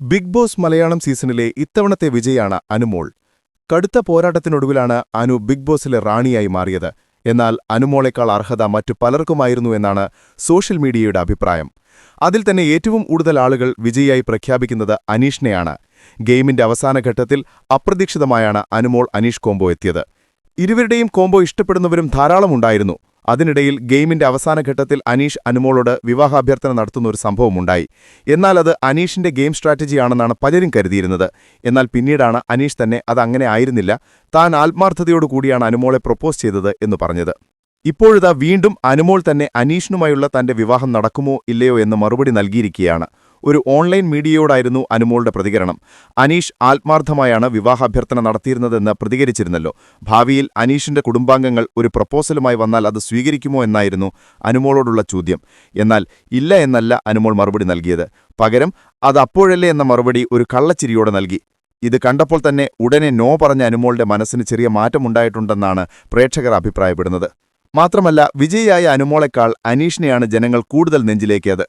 Big boss Malayalam സീസണിലെ ഇത്തവണത്തെ വിജയാണ് അനുമോൾ. കടുത്ത പോരാട്ടത്തിനൊടുവിലാണ് അനു ബിഗ് ബോസിലെ റാണിയായി മാറിയത്. എന്നാൽ അനുമോളേക്കാൾ അർഹത മറ്റു പലർക്കുമായിരുന്നു എന്നാണ് സോഷ്യൽ മീഡിയയുടെ അഭിപ്രായം. അതിൽ തന്നെ ഏറ്റവും കൂടുതൽ ആളുകൾ വിജയിയായി പ്രഖ്യാപിക്കുന്നത് അനീഷിനെയാണ്. ഗെയിമിന്റെ അവസാന ഘട്ടത്തിൽ അപ്രതീക്ഷിതമായാണ് അനുമോൾ അനീഷ് കോംബോ എത്തിയത്. ഇരുവരുടെയും കോംബോ ഇഷ്ടപ്പെടുന്നവരും ധാരാളമുണ്ടായിരുന്നു അതിനിടയിൽ ഗെയിമിന്റെ അവസാന ഘട്ടത്തിൽ അനീഷ് അനുമോളോട് വിവാഹാഭ്യർത്ഥന നടത്തുന്ന ഒരു സംഭവമുണ്ടായി. എന്നാൽ അത് അനീഷിന്റെ ഗെയിം സ്ട്രാറ്റജിയാണെന്നാണ് പലരും കരുതിയിരുന്നത്. എന്നാൽ പിന്നീടാണ് അനീഷ് തന്നെ അത് അങ്ങനെ ആയിരുന്നില്ല. താൻ ആത്മാർത്ഥതയോടുകൂടിയാണ് അനുമോളെ പ്രൊപ്പോസ് ചെയ്തത് എന്ന് പറഞ്ഞത്. ഇപ്പോഴിതാ വീണ്ടും അനുമോൾ തന്നെ അനീഷിനുമായുള്ള തന്റെ വിവാഹം നടക്കുമോ ഇല്ലയോ എന്ന് മറുപടി നൽകിയിരിക്കുകയാണ്. ഒരു ഓൺലൈൻ മീഡിയയോടായിരുന്നു അനുമോളുടെ പ്രതികരണം. അനീഷ് ആത്മാർത്ഥമായാണ് വിവാഹാഭ്യർത്ഥന നടത്തിയിരുന്നതെന്ന് പ്രതികരിച്ചിരുന്നല്ലോ. ഭാവിയിൽ അനീഷിന്റെ കുടുംബാംഗങ്ങൾ ഒരു പ്രപ്പോസലുമായി വന്നാൽ അത് സ്വീകരിക്കുമോ എന്നായിരുന്നു അനുമോളോടുള്ള ചോദ്യം. എന്നാൽ ഇല്ല എന്നല്ല അനുമോൾ മറുപടി നൽകിയത്. പകരം അത് അപ്പോഴല്ലേ എന്ന മറുപടി ഒരു കള്ളച്ചിരിയോടെ നൽകി. ഇത് കണ്ടപ്പോൾ തന്നെ ഉടനെ നോ പറഞ്ഞ അനുമോളുടെ മനസ്സിന് ചെറിയ മാറ്റമുണ്ടായിട്ടുണ്ടെന്നാണ് പ്രേക്ഷകർ അഭിപ്രായപ്പെടുന്നത്. മാത്രമല്ല വിജയിയായ അനുമോളെക്കാൾ അനീഷിനെയാണ് ജനങ്ങൾ കൂടുതൽ നെഞ്ചിലേക്കിയത്.